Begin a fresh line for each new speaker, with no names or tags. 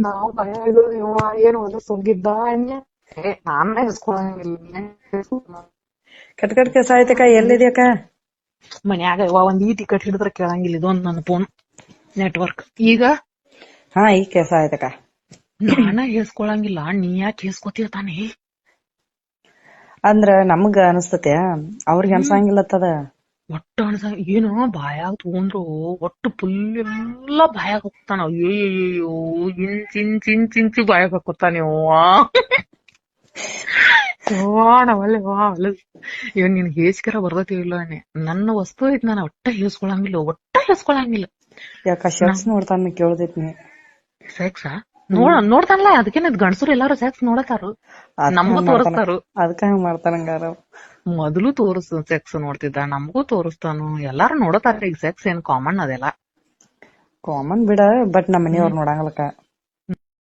ನಾವು ಭಯ ಇದು ಇವ ಏನ್ ಓದ ನಾನೇ ಇಸ್ಕೊಳಂಗಿಲ್ಲ
ಕಟ್ ಕಟ್ ಕೆಲಸ ಆಯ್ತಕ್ಕ ಎಲ್ಲಿದ್ಯಕ್ಕ?
ಮನ್ಯಾಗ ಇವ ಒಂದ್ ಈ ಟಿಕೆಟ್ ಹಿಡಿದ್ರ ಕೇಳಂಗಿಲ್ಲ. ಇದೊಂದ್ ನನ್ನ ಫೋನ್ ನೆಟ್ವರ್ಕ್ ಈಗ?
ಹಾ ಈಗ ಕೆಲಸ ಆಯ್ತಕ್ಕ.
ನಾನ ಹೇಸ್ಕೊಳಂಗಿಲ್ಲ ನೀ ಯಾಕೆ ಹೇಸ್ಕೊತೀಯ ತಾನೇ
ಅಂದ್ರ ನಮಗ ಅನಸ್ತತೆ. ಅವ್ರಿಗೆ ಅನ್ಸಂಗಿಲ್ಲತ್ತದ
ಒಟ್ಟು ಅಣಸ ಏನೋ ಬಾಯಾಗ ತಗೊಂಡ್ರು ಒಟ್ಟು ಫುಲ್ ಎಲ್ಲಾ ಬಾಯಾಗ ಹೋಗ್ತಾನ. ಅಯ್ಯೋ ಇಂಚ್ ಇಂಚ್ ಇಂಚ್ ಇಂಚ್ ಬಾಯಾಗ ಹಾಕೋತಾನೆ ನಾವಲ್ಲೇ ವಾ ಅಲ್ಲ ಇವ್ ನಿನ್ ಹೇಸ್ಕರ ಬರ್ತೈತಿ ಇಲ್ಲ. ನನ್ನ ವಸ್ತು ಐತ್ ನಾನು ಒಟ್ಟ ಹೇಸ್ಕೊಳಂಗಿಲ್ಲ ಒಟ್ಟ ಹೇಸ್ಕೊಳಂಗಿಲ್ಲ
ಯಾಕ ಶರ್ಟ್ಸ್ ನೋಡ್ತಾನ ಕೇಳ್ದೈತಿ
ಸೆಕ್ಸ್ ನೋಡ ನೋಡ್ತಾನಲ್ಲ ಅದಕ್ಕೇನ ಗಂಡಸರು ಎಲ್ಲಾರು ಸೆಕ್ಸ್ ನೋಡತಾರು. ನಮಗೂ ತೋರಿಸ್ತಾರು.
ಅದಕ್ಕ ಹಂಗ ಮಾಡ್ತಾನಂಗಾರ
ಮೊದಲು ತೋರಿಸ್ ಸೆಕ್ಸ್ ನೋಡ್ತಿದ್ದ ನಮಗೂ ತೋರಿಸ್ತಾನು. ಎಲ್ಲಾರು ನೋಡತಾರ ಈಗ ಸೆಕ್ಸ್ ಏನ್ ಕಾಮನ್ ಅದೆಲ್ಲ.
ಕಾಮನ್ ಬಿಡ ಬಟ್ ನಮ್ಮ ಮನಿಯವ್ರ ನೋಡಂಗಿಲ್ಲಕ್ಕ